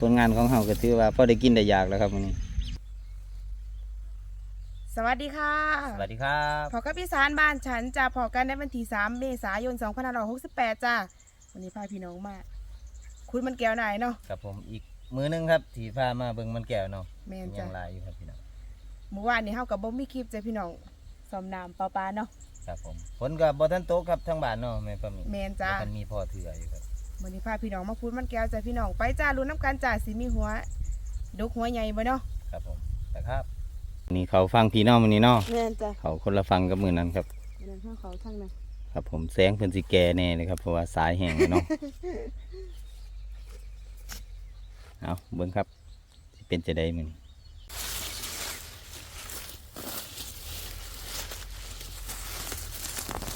ผลงานของเฮาก็ถือว่าพอได้กินได้อยากแล้วครับวันนี้ สวัสดีค่ะสวัสดีครับพอกับพี่สารบ้านฉันจะพอกันในวันที่3เมษายน2568จ้าวันนี้พาพี่น้องมาคุณมันแก้วไหนเนาะกับผมอีกมือหนึงครับที่พามาเบิ่งมันแก้วเนาะแม่นยัจ้ะ งหลายอยู่ครับพี่น้องเมื่อวานนี้เฮากับบ่มีคลิปจ้ะพี่น้องสอมน้ำปลาปลาเนาะ ครับผมฝนก็บ่ทันตกครับทั้งบ้านเนาะแม่ป้าหมีแม่นจ้ะ บ่ทันมีพ่อเถื่ออยู่ครับ วันนี้พาพี่น้องมาพูดมันแก้วจ้ะพี่น้องไปจ้าลุ้นน้ำกันจ้าสิมีหัวดกหัวใหญ่บ่เนาะครับผมแต่ครับ นี่เขาฟังพี่น้องมื้อนี้เนาะแม่นจ้ะเขาคนละฟังกับมื้อนั้นครับเดินข้างเขาทางนั้นครับผมแสงเพิ่นสิแก่แน่เลยครับเพราะว่าสายแห้งเลยเนาะเอาเบิ่งครับสิเป็นจะได้มื้อนี้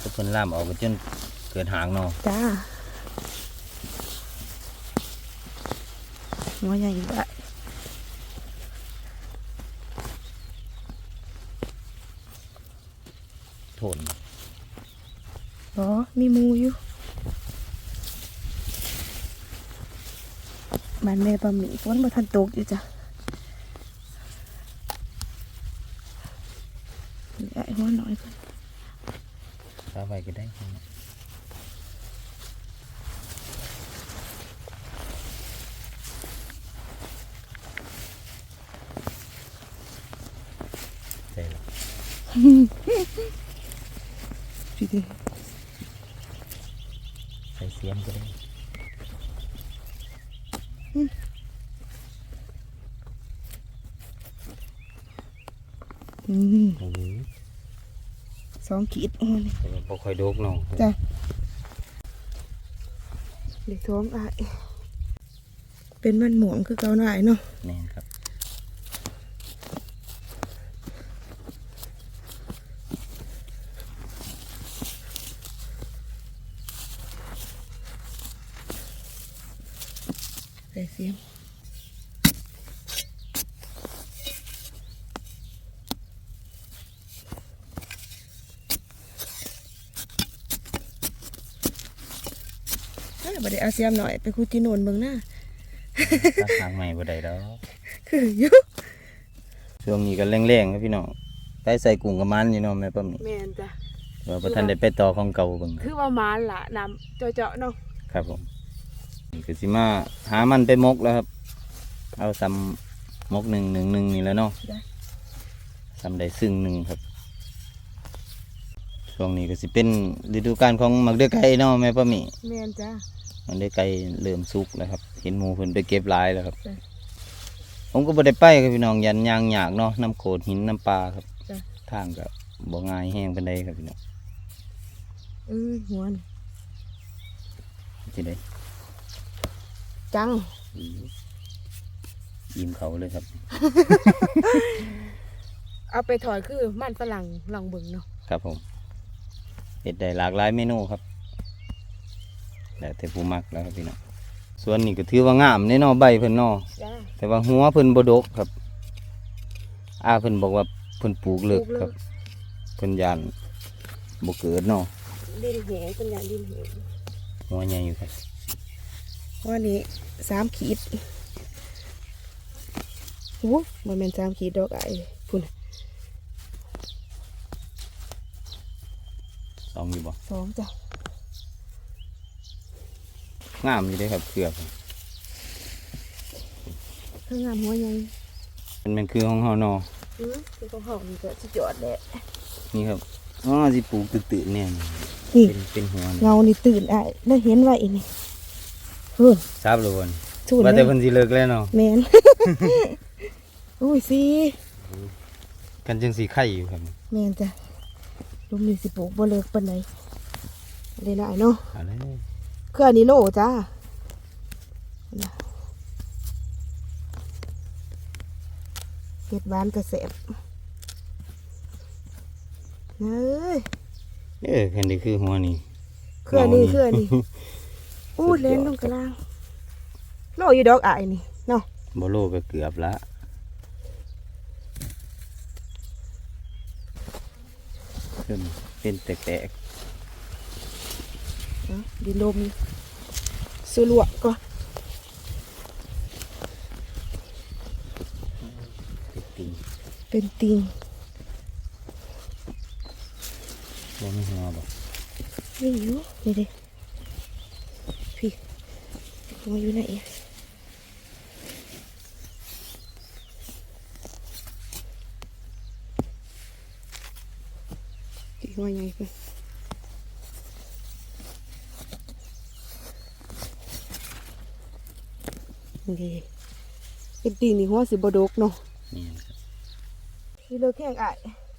ทุกคนล่ามออกไปจนเกิดหางเนาะจ้า หัวใหญ่ได้ทนอ๋อมีมูอยู่มันแม่ปลาหมีฝนมาทันตกอยู่จ้ะไอ้หัวหน่อยก่อน สาไว้ก็ได้ใช่แล้ว พี่ดิใส่เสียมก็ได้อืมโอ้โหสองขีดโอ้นี่แต่ว่าบ่ค่อยโดกเนาะจ้ะเด็กท้องอายเป็นมันหมวงคือเกาหน่ายเนาะแน่นครับ ใส่เสียงเอ้ยบ่ได้เอาเสียมหน่อยไปคูจีโนนเบิ่งหน้าตัดทางใหม่บ่ได้ดอกคืออยู่ช่วงนี้ก็แรงๆครับพี่น้องไปใส่กุ้งกับมันอยู่เนาะแม่ป้าหมีแม่นจ้ะว่าบ่ทันได้ไปต่อของเก่าเบิ่งคือว่ามานล่ะน้ำเจาะๆเนาะครับผม นี่คือสิมาหามันไปมกแล้วครับ เอาซ้ำมกหนึ่งหนึ่งหนึ่งนี่แหล้วเนาะได้ซ้ำได้ซึ่งหนึ่งครับช่วงนี้ก็สิเป็นฤดูกาลของหมักเดือไก่เนาะแม่ป้าหมีแม่นจ้ะหมักเดือไก่เริ่มสุกแล้วครับ เห็นหมูเพิ่นไปเก็บหลายแล้วครับจ้ะผมก็บ่ได้ไปครับพี่น้องยันยางหยากเนาะน้ำโขดหินน้ำปลาครับจ้ะทางก็บ่ง่ายแห้งปานใดครับพี่น้องเออหัวนี่สิได้ จัง ยิ้มเขาเลยครับ เอาไปถอยคือมันฝรั่งลองเบิ่งเนาะครับผมเห็ดได้หลากหลายเมนูครับแล้วแต่ผู้มักแล้วครับพี่น้องส่วนนี้ก็ถือว่างามแน่เนอใบเพิ่นเนอจ้าแต่ว่าหัวเพิ่นบ่ดกครับอาเพิ่นบอกว่าเพิ่นปลูกเลิกปลูกเลิกครับเพิ่นยานบ่เกิดเนาะดินเหงเป็นอย่างดินเหงหัวใหญ่อยู่ครับ วันนี้สามขีดโอ้มันเป็นสามขีดดอกไอ้พุ่นสองอยู่บ่สองจ้ะงามอยู่เด้ครับเกือบเครื่องงามหัวใหญ่มันเป็นคือของเฮาเนาะอือเป็นของหอมนี่ก็สุดยอดแหละนี่ครับอ๋อสิปลูกตื่นๆเนี่ยนี่เป็นเป็นหัวนี่เงานี่ตื่นไอ้ได้เห็นไว้นี่ เออทราบเลยวันสูนว่าเลแต่ยเพิ่นสิเลิกแล้วเนาะแมนอุ้ยสิกันจังสิไข่อยู่ครับแมนจ้ะลุมนี่สิปลูกบ่เลิกปานใดเลยนะไอ้เนาะเอาเลยคืออันนี้โลจ้าน่ะเห็ดหวานกระเสบเอ้ยเออแค่นี้คือหัวนี่คืออันนี้เงานี่คืออันนี้ อู้เล่นลงกลางโลอยู่ดอกอายนี่เนาะบโลก็เกือบละเป็นแตกๆดินลมซื้อลวกก่อนเป็นติงบ่มีหัวบ่ไม่อยู่นี่ดิ หัวอยู่ไหนอะพี่หัวใหญ่ไปนี่เป็นติงนี่หัวสิบดกเนาะนี่ครับนี่เลิกแข่งอะ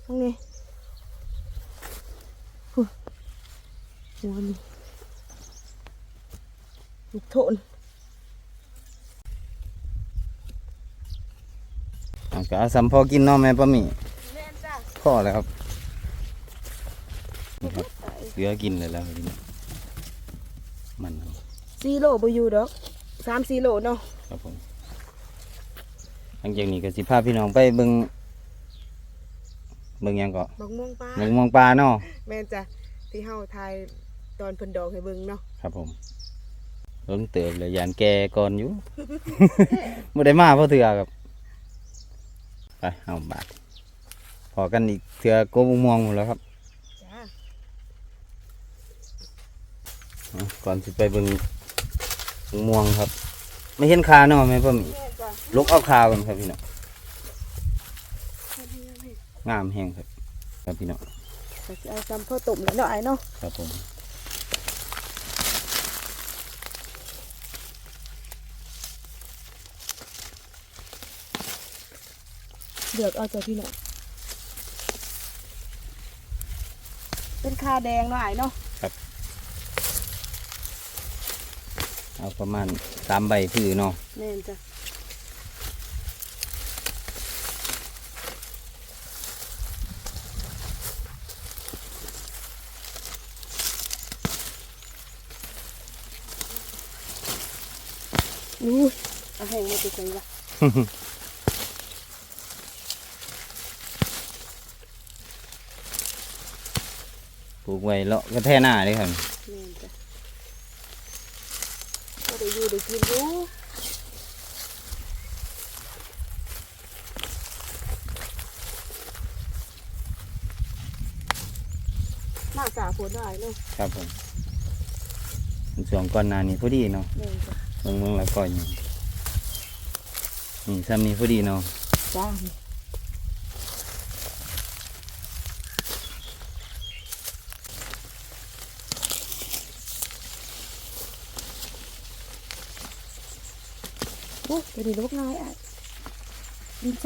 ทั้งนี้หัวหัวนี่ลูกโทน เอาก็เอาซ้ำพอกินเนาะแม่ป้าหมีแม่นจ้ะพอแล้วครับนี่ครับเหลือกินเลยแล้วพี่น้องมันครับสี่โลบอยู่ดอกสามสี่โลเนาะครับผมหลังจากนี้ก็สิพาพี่น้องไปเบิ่งเบิ่งหยังก็บักม่วงปลาเบิ่งมองปลาเนาะแม่นจ้ะที่เฮาทายตอนเพิ่นดอกให้เบิ่งเนาะครับผมเบิ่งเติบเลยยานแกก่อนอยู่ บ่ได้มาเพราะเถื่อครับ ไปเอาบาทพอกันอีกเถื่อโกบม่วงหมดแล้วครับจ้าเอาก่อนสิไปเบิ่งม่วงครับ ไม่เห็นคาเนาะแม่พ่อหมีแม่นจ้ะลุกเอาคากันครับพี่น้องงามแห้งครับ ครับพี่น้องก็สิเอาจำพ่อตุ่มแล้วเนาะไอ้เนาะครับผม เดือกเอาจ้ะพี่น้องเป็นคาแดงเนาะไอ้เนาะเอาประมาณสามใบถือเนาะแม่นจ้ะอู้ยเอาแห้งมาติดเลยวะ ปลู กไว้เลาะก็แท่หน้าเลยครับแม่นจ้ะก็ได้อยู่ได้กินอยู่มาสาฝนได้เนาะครับผมช่วงก่อนหน้านี้พอดีเนาะแม่นจ้ะเมืองเมืองละก่อนอยู่นี่ซ้ำนี้พอดีเนาะ จ้า โอ้ตัวนี้ลูกน้อยอะดินใ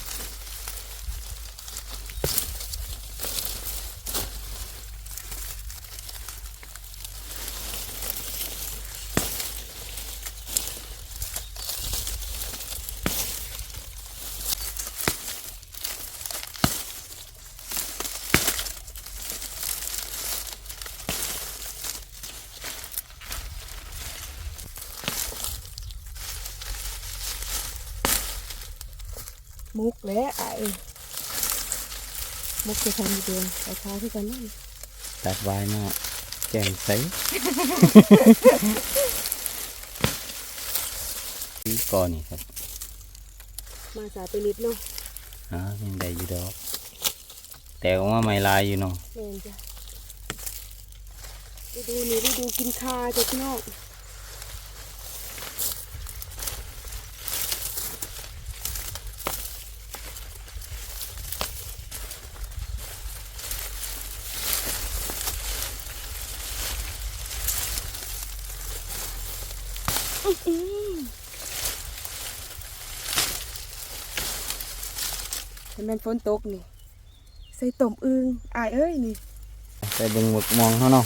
มุกและไอ้มุกจะทำอยู่เดือนไอ้ท้าที่กันนั่นตัดไว้เนาะแจ่มใสที่ก่อนนี่ครับ มาสาไปนิดเนาะอ่ายังได้อยู่ดอก แต่ว่าไม่ลายอยู่เนาะเล่นจ้ะไปดูนี่ไปดูกินคาจ้ะพี่น้อง เหือเห็นมันฝนตกนี่ ใส่ต้มอึงอายเอ้ยนี่ไปเบิ่งหมกมองเขาเนาะ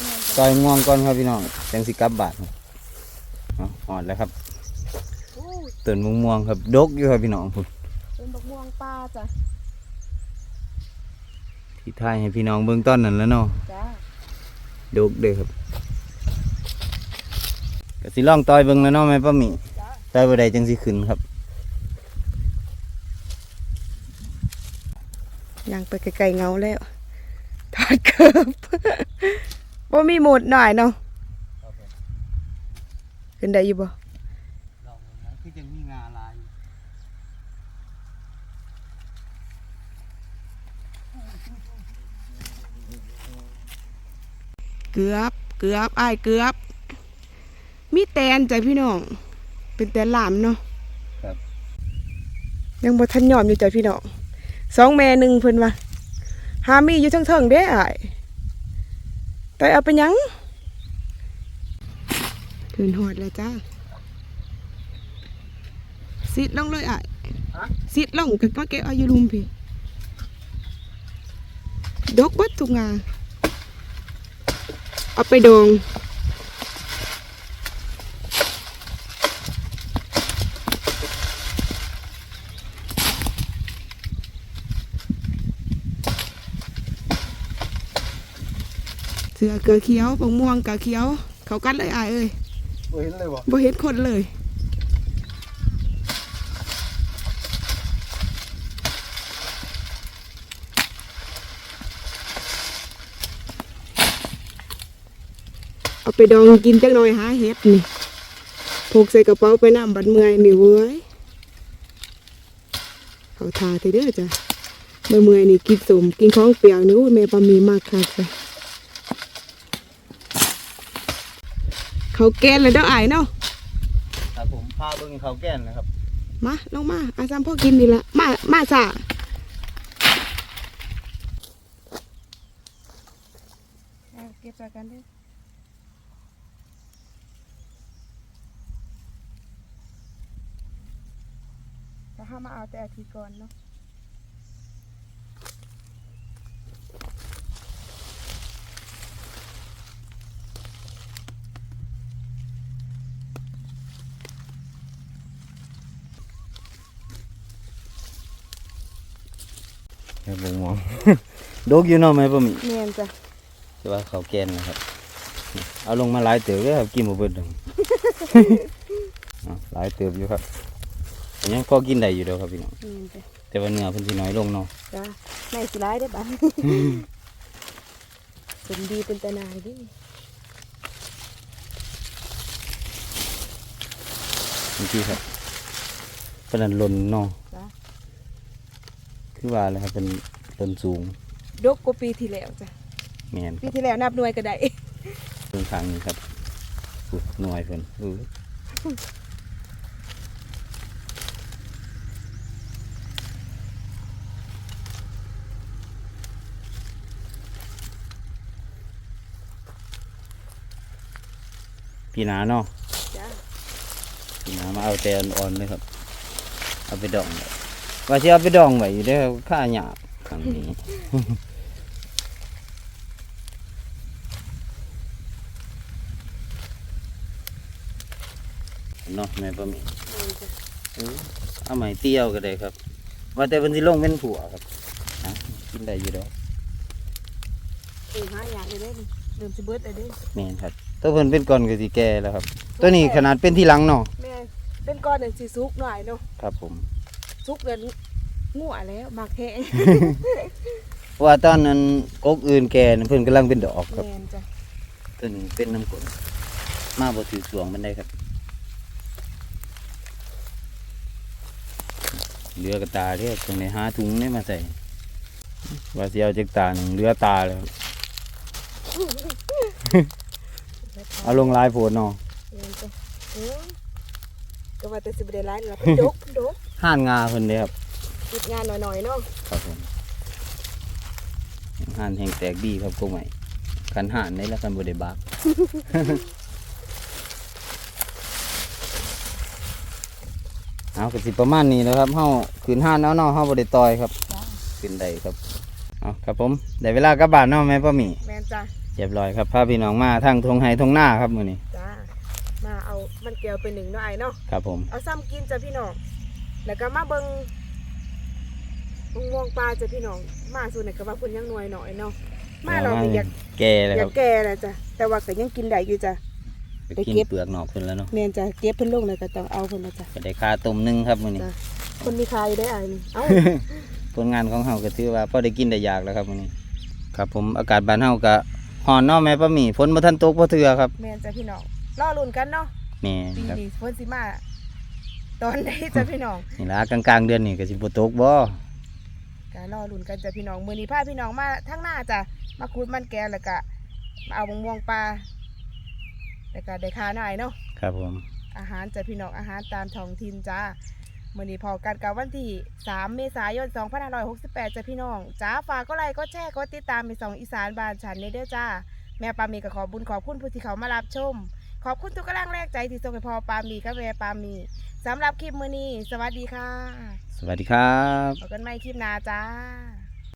แม่นซอยม่วงก่อนครับพี่น้องจังสิกับบาทเอาหอดแล้วครับโอ้ยต้นมะม่วงครับดกอยู่ครับพี่น้องพุ่นเป็นบักม่วงปลาจ้ะสิทายให้พี่น้องเบิ่งต้นนั่นแล้วเนาะจ้าดกเด้อครับ ก็สิลองต่อยเบิ่งแล้วเนาะแม่ป้าหมีจ้าต่อยบ่ได้จังสิขึ้นครับยังไปไกลๆเงาแล้วถอดเกือบบ่มีหมดหน่อยเนาะขึ้นได้อยู่บ่ลองนะคือจังมีงาลายเกือบเกือบอ้ายเกือบ มีแตนจ้ะพี่น้อง เป็นแตนหลามเนาะครับยังบ่ทันยอมอยู่จ้ะพี่น้องสองแม่หนึ่งเพิ่นว่าหามีอยู่ทั้งเทิงๆเด้อ้ายแต่เอาไปหยังขึ้นหอดแล้วจ้าสิดลงเลยอ้ายสิดลงกันมาเก็บเอาอยู่ลุมพี่ดกเบัดทุกงาเอาไปดอง เสือเกลือเขียวบงม่วงกะเขียว เขากัดเลยอายเอ้ยบ่เห็นเลยบ่บ่เห็นคนเลยเอาไปดองกินจักหน่อยหาเห็ดนี่พกใส่กระเป๋าไปน้ำบัดเมื่อยนี่เว้ยเขาทาเถอะเด้อจ้ะเมื่อเมื่อยนี่กินสมกินของเปรี้ยวนี่อู้ยแม่ปามีมากค่ะจ้ะ เขาแกนเลยเด้ออายเนาะครับผมพาเบิ่งเขาแก่นนะครับ มาลงมาอาจารย์พ่อกินดีละมามาจ้ะเก็บจากกันด้วยแต่ถ้ามาเอาแต่อาทิตย์ก่อนเนาะ แม่บ่มอง ดกอยู่เนาะแม่ป้าหมีเนียนจ้ะแต่ว่าเขาแก่นนะครับ เอาลงมาหลายเติบเลยครับกินบ่เบิดดอก อะหลายเติบอยู่ครับแต่ยังพอกินได้อยู่เด้อครับพี่น้องเนียนจ้ะแต่ว่าเนื้อเพิ่นสิน้อยลงเนาะ จ้ะในสิร้ายได้อบ้านสมดีเป็นตาหนายดินี่ที่ครับเพิ่นนหล่นเนาะจ้ะ คือว่าเลยครับเป็นต้นสูงดกกว่าปีที่แล้วจ้ะแม่นคปีรับที่แล้วนับหน่วยก็ได้ ตรงทางนี้ครับอุ๊ยหน่อยเพิ่นอื้อพี่หนาเนาะ จ้ะพี่หนามาเอาแต่อ่อนๆเลยครับ เอาไปดองไว้ ว่าสิเอาไปดองไว้อยู่เด้อข้าหยาบครั้งนี้ เนาะแม่ป้าหมีเออเอาใหม่เตี้ยวก็ได้ครับ ว่าแต่เป็นสิลงเป็นผัวครับอะกินได้อยู่ดอกเออหาอย่างเลยเด้นี่เริ่มสิเบิดเลยเด้แม่นครับ ตัวเพิ่นเป็นก่อนก็สิแก่แล้วครับ ตัวนี้ขนาดเป็นที่หลังเนาะแม่เป็นก้อนหนึ่งสีซุกหน่อยเนาะครับผม ซุกเดินงัวแล้วหมากแห้งเพราะว่าตอนนั้นกกอื่นแก่น่ะเพิ่นกำลังเป็นดอกครับแม่นจ้ะตัวนี้เป็นน้ำกลนมาบ่ถือสวงมันได้ครับ เหลือกระตาเรียกตรงไหนหาถุงนี่มาใส่ว่าสิเอาจากตาหนึ่งเหลือตาแล้วครับเอาลงลายโพดเนาะแม่นจ้ะเออก็ว่าแต่สิบ่ได้ร้ายนี่ล่ะเป็นดกเป็นดก ห่านงาเพิ่นเด้ครับติดงานหน่อยๆเนาะครับผมห่านแห่งแตกดีครับกูใหม่คันห่านในแล้วกันบไดบักเอากสิประมาณนี้แล้วครับเฮาขืนห่านเอาเนาะเฮาบ่ได้ต่อยครับจ้ะขึ้นได้ครับเอาครับผมได้เวลากลับบ้านเนาะแม่ป้าหมีแม่นจ้ะเรียบร้อยครับพาพี่น้องมาทางทงไห้ทงหน้าครับมื้อนี้จ้ามาเอามันแก้วไปหนึ่งเนาะไอ้เนาะครับผมเอาซ้ำกินจ้ะพี่น้อง แล้วก็มาเบิ่งมงมองปลาจ้ะพี่น้อง มาส่วนไหนก็ว่าเพิ่นยังหน่วยหน่อยเนาะ มาเราก็อยากแก่แล้วอคยารักบแก่แล้วจ้ะ แต่ว่าก็ยังกินได้อยู่จ้ะ ไปไปกินเก็บเปลือกนอกเพิ่นแล้วเนาะแม่นจ้ะเก็บเพิ่นลงเลยก็ต้องเอาเพิ่นละจ้ะ ก็ได้ค่าต้มหนึงครับมื้อนี้ จ้ะ คนมีใครได้อ่านเอ้า ผลงานของเฮาก็ถือว่าพอได้กินได้อยากแล้วครับมื้อนี้ ครับผมอากาศบ้านเฮาก็ฮ้อนเนาะแม่ป้าหมีฝนบ่ทันตกบ่เทื่อครับแม่นจ้ะพี่น้องรอลุ้นกันเนาะ แม่ปีครับ นี้เพิ่นสิมา ตอนไหนจ้ะพี่น้องนี่ล่ะกลางๆเดือนนี้ก็สิบ่ตกบ่ก็รอลุ้นกันจ้ะพี่น้องมื้อนี้พาพี่น้องมาทั้งหน้าจ้ะมาคูดมันแก้วแล้วก็มาเอามะม่วงปลาแล้วก็ได้ค่าหน่อยเนาะครับผม อาหารจ้ะพี่น้องอาหารตามท้องถิ่นจ้ามื้อนี้พอกันกับวันที่ 3 เมษายน 2568จ้ะพี่น้องจ้าฝากก็ไลค์ก็แชร์ก็ติดตามไปสองอีสานบ้านฉันในเด้อจ้า แม่ปามีก็ขอบุญขอบคุณผู้ที่เขามารับชม ขอบคุณทุกกำลังแรกใจที่ส่งให้พ่อปามีกับแม่ปามีสำหรับคลิปมื้อนี้ สวัสดีค่ะ สวัสดีครับพบกันใหม่คลิปหน้าจ้า